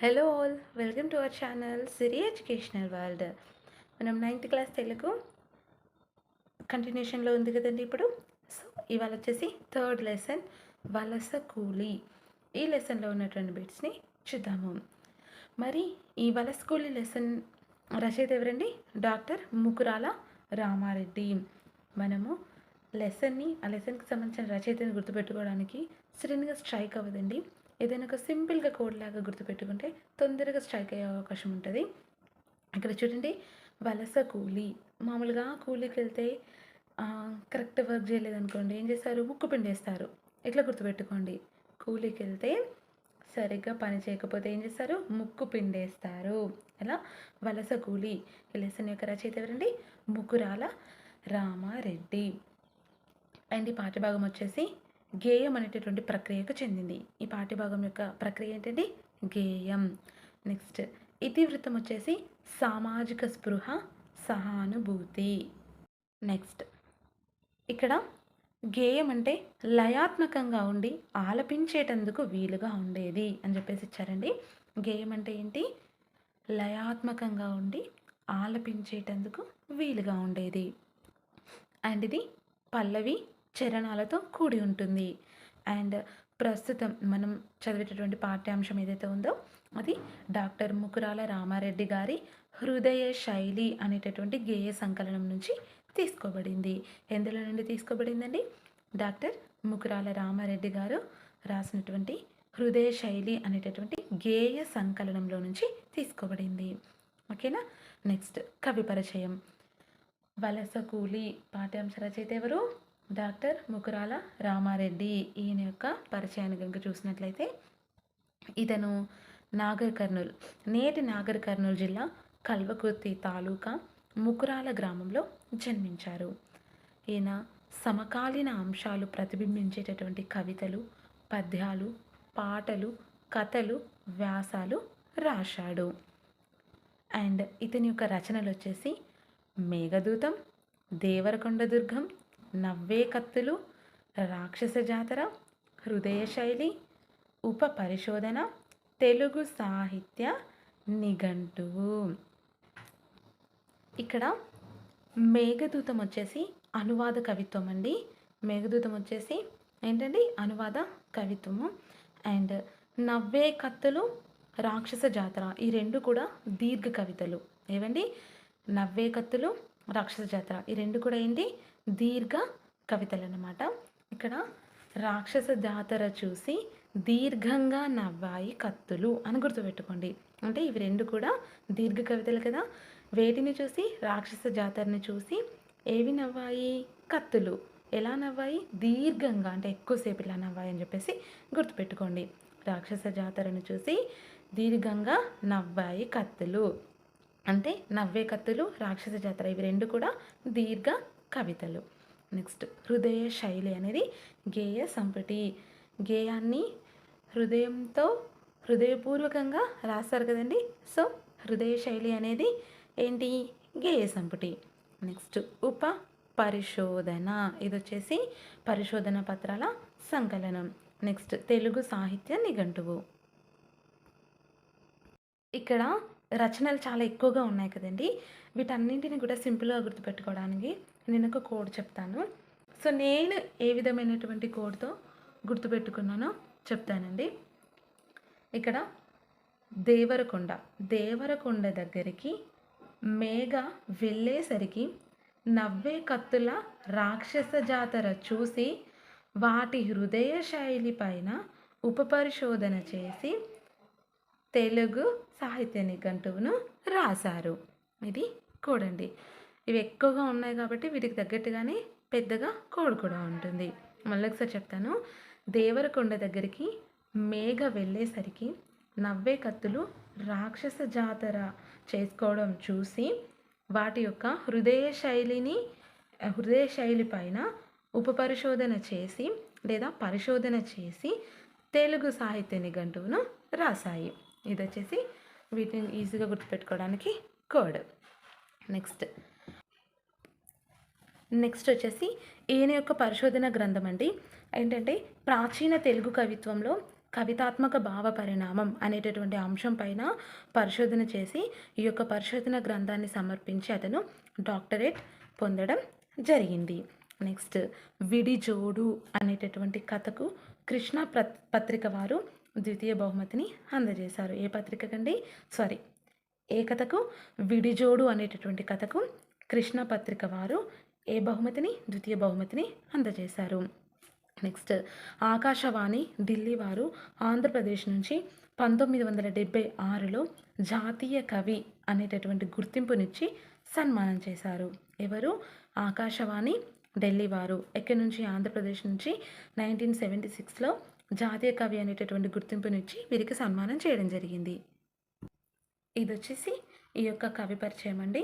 Hello all welcome to our channel Siri educational world. మనం ninth class Telugu కంటిన్యూషన్లో ఉంది కదండి ఇప్పుడు. సో ఇవాళ వచ్చేసి థర్డ్ లెసన్ వలస కూలి. ఈ లెసన్లో ఉన్నటువంటి బిట్స్ని చూద్దాము. మరి ఈ వలస కూలి లెసన్ రచయిత ఎవరండి? డాక్టర్ ముకురాల రామారెడ్డి. మనము లెసన్ని ఆ లెసన్కి సంబంధించిన రచయితని గుర్తుపెట్టుకోవడానికి సడన్గా స్ట్రైక్ అవ్వదండి. ఏదైనా ఒక సింపుల్గా కోడ్ లాగా గుర్తుపెట్టుకుంటే తొందరగా స్ట్రైక్ అయ్యే అవకాశం ఉంటుంది. ఇక్కడ చూడండి వలస కూలీ. మామూలుగా కూలీకి వెళ్తే కరెక్ట్ వర్క్ చేయలేదనుకోండి ఏం చేస్తారు? ముక్కు పిండేస్తారు. ఎట్లా గుర్తుపెట్టుకోండి. కూలీకి వెళ్తే సరిగ్గా పని చేయకపోతే ఏం చేస్తారు? ముక్కు పిండేస్తారు. ఎలా? వలస కూలీ. ఈ లెసన్ యొక్క రచయిత ఎవరండి? ముకురాల రామారెడ్డి. అండ్ ఈ పాఠభాగం వచ్చేసి గేయం అనేటటువంటి ప్రక్రియకు చెందింది. ఈ పాఠ్యభాగం యొక్క ప్రక్రియ ఏంటండి గేయం. నెక్స్ట్ ఇతివృత్తం వచ్చేసి సామాజిక స్పృహ సహానుభూతి. నెక్స్ట్ ఇక్కడ గేయం అంటే లయాత్మకంగా ఉండి ఆలపించేటందుకు వీలుగా ఉండేది అని చెప్పేసి ఇచ్చారండి. గేయం అంటే ఏంటి? లయాత్మకంగా ఉండి ఆలపించేటందుకు వీలుగా ఉండేది. అండ్ ఇది పల్లవి చరణాలతో కూడి ఉంటుంది. అండ్ ప్రస్తుతం మనం చదివేటటువంటి పాఠ్యాంశం ఏదైతే ఉందో అది డాక్టర్ ముకురాల రామారెడ్డి గారి హృదయ శైలి అనేటటువంటి గేయ సంకలనం నుంచి తీసుకోబడింది. ఎందులో నుండి తీసుకోబడిందండి? డాక్టర్ ముకురాల రామారెడ్డి గారు రాసినటువంటి హృదయ శైలి అనేటటువంటి గేయ సంకలనంలో నుంచి తీసుకోబడింది. ఓకేనా? నెక్స్ట్ కవి పరిచయం. వలస కూలి పాఠ్యాంశ రచయిత ఎవరు? డాక్టర్ ముకురాల రామారెడ్డి ఈయన యొక్క పరిచయాన్ని కనుక చూసినట్లయితే ఇతను నాగర్ కర్నూలు నేటి నాగర్ కర్నూలు జిల్లా కల్వకుర్తి తాలూకా ముకురాల గ్రామంలో జన్మించారు. ఈయన సమకాలీన అంశాలు ప్రతిబింబించేటటువంటి కవితలు పద్యాలు పాటలు కథలు వ్యాసాలు రాశాడు. అండ్ ఇతని యొక్క రచనలు వచ్చేసి మేఘదూతం దేవరకొండ దుర్గం నవ్వే కత్తులు రాక్షస జాతర హృదయ శైలి ఉప పరిశోధన తెలుగు సాహిత్య నిఘంటువు. ఇక్కడ మేఘదూతం వచ్చేసి అనువాద కవిత్వం అండి. మేఘదూతం వచ్చేసి ఏంటండి? అనువాద కవిత్వము. అండ్ నవ్వే కత్తులు రాక్షస జాతర ఈ రెండు కూడా దీర్ఘ కవితలు. ఏవండి? నవ్వే కత్తులు రాక్షస జాతర ఈ రెండు కూడా ఏంటి? దీర్ఘ కవితలు అన్నమాట ఇక్కడ రాక్షస జాతర చూసి దీర్ఘంగా నవ్వాయి కత్తులు అని గుర్తుపెట్టుకోండి. అంటే ఇవి రెండు కూడా దీర్ఘ కవితలు కదా. వేటిని చూసి రాక్షస జాతరని చూసి ఏవి నవ్వాయి? కత్తులు. ఎలా నవ్వాయి? దీర్ఘంగా అంటే ఎక్కువసేపు ఇలా నవ్వాయి అని చెప్పేసి గుర్తుపెట్టుకోండి. రాక్షస జాతరను చూసి దీర్ఘంగా నవ్వాయి కత్తులు. అంటే నవ్వే కత్తులు రాక్షస జాతర ఇవి రెండు కూడా దీర్ఘ కవితలు. నెక్స్ట్ హృదయ శైలి అనేది గేయ సంపుటి. గేయాన్ని హృదయంతో హృదయపూర్వకంగా రాస్తారు కదండి. సో హృదయ శైలి అనేది ఏంటి? గేయ సంపుటి. నెక్స్ట్ ఉప పరిశోధన ఇది వచ్చేసి పరిశోధన పత్రాల సంకలనం. నెక్స్ట్ తెలుగు సాహిత్య నిఘంటువు. ఇక్కడ రచనలు చాలా ఎక్కువగా ఉన్నాయి కదండి. వీటన్నింటిని కూడా సింపుల్గా గుర్తుపెట్టుకోవడానికి నేను ఒక కోడ్ చెప్తాను. సో నేను ఏ విధమైనటువంటి కోడ్తో గుర్తుపెట్టుకున్నానో చెప్తానండి. ఇక్కడ దేవరకొండ దేవరకొండ దగ్గరికి మేఘ వెళ్ళేసరికి నవ్వే కత్తుల రాక్షస జాతర చూసి వాటి హృదయ శైలి పైన ఉపపరిశోధన చేసి తెలుగు సాహిత్య నిఘంటువును రాశారు. ఇది కోడండి. ఇవి ఎక్కువగా ఉన్నాయి కాబట్టి వీటికి తగ్గట్టుగానే పెద్దగా కోడి కూడా ఉంటుంది. మళ్ళీ ఒకసారి చెప్తాను. దేవరకొండ దగ్గరికి మేఘ వెళ్ళేసరికి నవ్వే కత్తులు రాక్షస జాతర చేసుకోవడం చూసి వాటి యొక్క హృదయ శైలిని హృదయ శైలి పైన ఉపపరిశోధన చేసి లేదా పరిశోధన చేసి తెలుగు సాహిత్య నిఘంటువును రాశాయి. ఇది వచ్చేసి వీటిని ఈజీగా గుర్తుపెట్టుకోవడానికి కోడ్. నెక్స్ట్. నెక్స్ట్ వచ్చేసి ఈయన యొక్క పరిశోధన గ్రంథం అండి. ఏంటంటే ప్రాచీన తెలుగు కవిత్వంలో కవితాత్మక భావ పరిణామం అనేటటువంటి అంశం పైన పరిశోధన చేసి ఈ యొక్క పరిశోధన గ్రంథాన్ని సమర్పించి అతను డాక్టరేట్ పొందడం జరిగింది. నెక్స్ట్. విడిజోడు అనేటటువంటి కథకు కృష్ణ పత్రిక వారు ద్వితీయ బహుమతిని అందజేశారు. ఏ పత్రికకండి సారీ ఏ కథకు? విడిజోడు అనేటటువంటి కథకు కృష్ణ పత్రిక వారు ఏ బహుమతిని? ద్వితీయ బహుమతిని అందజేశారు. నెక్స్ట్ ఆకాశవాణి ఢిల్లీ వారు ఆంధ్రప్రదేశ్ నుంచి పంతొమ్మిది వందల డెబ్బై ఆరులో జాతీయ కవి అనేటటువంటి గుర్తింపునిచ్చి సన్మానం చేశారు. ఎవరు? ఆకాశవాణి ఢిల్లీ వారు. ఎక్కడి నుంచి? ఆంధ్రప్రదేశ్ నుంచి నైన్టీన్ సెవెంటీ సిక్స్లో జాతీయ కవి అనేటటువంటి గుర్తింపునిచ్చి వీరికి సన్మానం చేయడం జరిగింది. ఇది వచ్చేసి ఈ యొక్క కవి పరిచయం అండి.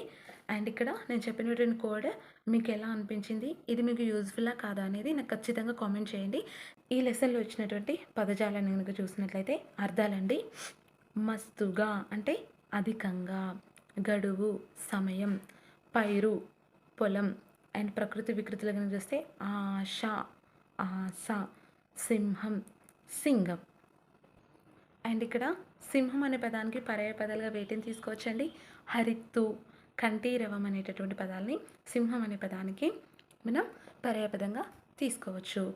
అండ్ ఇక్కడ నేను చెప్పినటువంటి కోడ్ మీకు ఎలా అనిపించింది? ఇది మీకు యూజ్ఫుల్లా కాదా అనేది నాకు ఖచ్చితంగా కామెంట్ చేయండి. ఈ లెసన్లో వచ్చినటువంటి పదజాలాన్ని కనుక చూసినట్లయితే అర్థాలండి. మస్తుగా అంటే అధికంగా గడువు సమయం పైరు పొలం అండ్ ప్రకృతి వికృతులు కనుక చూస్తే ఆశ ఆశ. సింహం సింగం. అండ్ ఇక్కడ సింహం అనే పదానికి పర్యాయ పదాలుగా వేటిని తీసుకోవచ్చండి? హరిత్తు కంఠీరవం అనేటటువంటి పదాలని సింహం అనే పదానికి మనం పర్యాయపదంగా తీసుకోవచ్చు.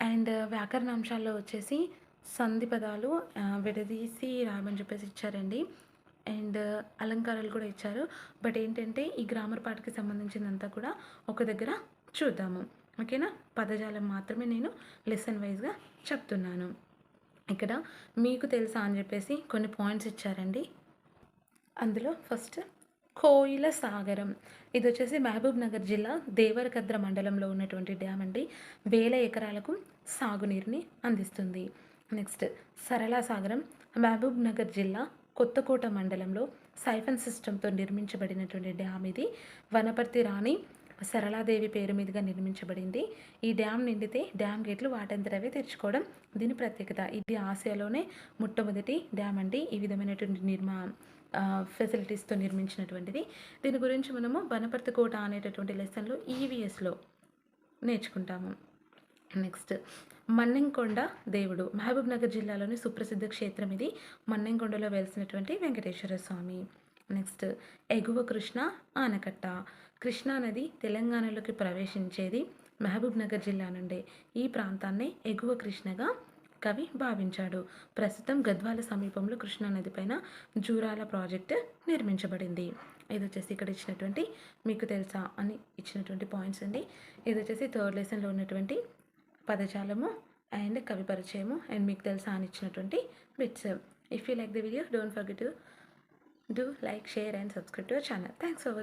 అండ్ వ్యాకరణ అంశాల్లో వచ్చేసి సంధి పదాలు విడదీసి రాయమని చెప్పేసి ఇచ్చారండి. అండ్ అలంకారాలు కూడా ఇచ్చారు. బట్ ఏంటంటే ఈ గ్రామర్ పాటకి సంబంధించినంతా కూడా ఒక దగ్గర చూద్దాము. ఓకేనా? పదజాలం మాత్రమే నేను లెసన్ వైజ్గా చెప్తున్నాను. ఇక్కడ మీకు తెలుసా అని చెప్పేసి కొన్ని పాయింట్స్ ఇచ్చారండి. అందులో ఫస్ట్ కోయిల సాగరం. ఇది వచ్చేసి మహబూబ్ నగర్ జిల్లా దేవరకద్ర మండలంలో ఉన్నటువంటి డ్యామ్ అండి. వేల ఎకరాలకు సాగునీరుని అందిస్తుంది. నెక్స్ట్ సరళ సాగరం. మహబూబ్ నగర్ జిల్లా కొత్తకోట మండలంలో సైఫన్ సిస్టంతో నిర్మించబడినటువంటి డ్యామ్ ఇది. వనపర్తి రాణి సరళాదేవి పేరు మీదుగా నిర్మించబడింది. ఈ డ్యామ్ నిండితే డ్యామ్ గేట్లు వాటంతరవే తెరుచుకోవడం దీని ప్రత్యేకత. ఇది ఆసియాలోనే మొట్టమొదటి డ్యామ్ అండి. ఈ విధమైనటువంటి నిర్మా ఫెసిలిటీస్తో నిర్మించినటువంటిది. దీని గురించి మనము బనపర్తి కోట అనేటటువంటి లెసన్లో ఈవీఎస్లో నేర్చుకుంటాము. నెక్స్ట్ మన్నెంకొండ దేవుడు. మహబూబ్ నగర్ జిల్లాలోని సుప్రసిద్ధ క్షేత్రం ఇది. మన్నెంకొండలో వెలిసినటువంటి వెంకటేశ్వర స్వామి. నెక్స్ట్ ఎగువ కృష్ణ ఆనకట్ట. కృష్ణానది తెలంగాణలోకి ప్రవేశించేది మహబూబ్ నగర్ జిల్లా నుండే. ఈ ప్రాంతాన్ని ఎగువ కృష్ణగా కవి భావించాడు. ప్రస్తుతం గద్వాల సమీపంలో కృష్ణానది పైన జూరాల ప్రాజెక్ట్ నిర్మించబడింది. ఇది వచ్చేసి ఇక్కడ ఇచ్చినటువంటి మీకు తెలుసా అని ఇచ్చినటువంటి పాయింట్స్ అండి. ఇది వచ్చేసి థర్డ్ లెసన్లో ఉన్నటువంటి పదజాలము అండ్ కవి పరిచయము అండ్ మీకు తెలుసా అని ఇచ్చినటువంటి bits. If you like the video don't forget to do like share and subscribe to our channel. Thanks for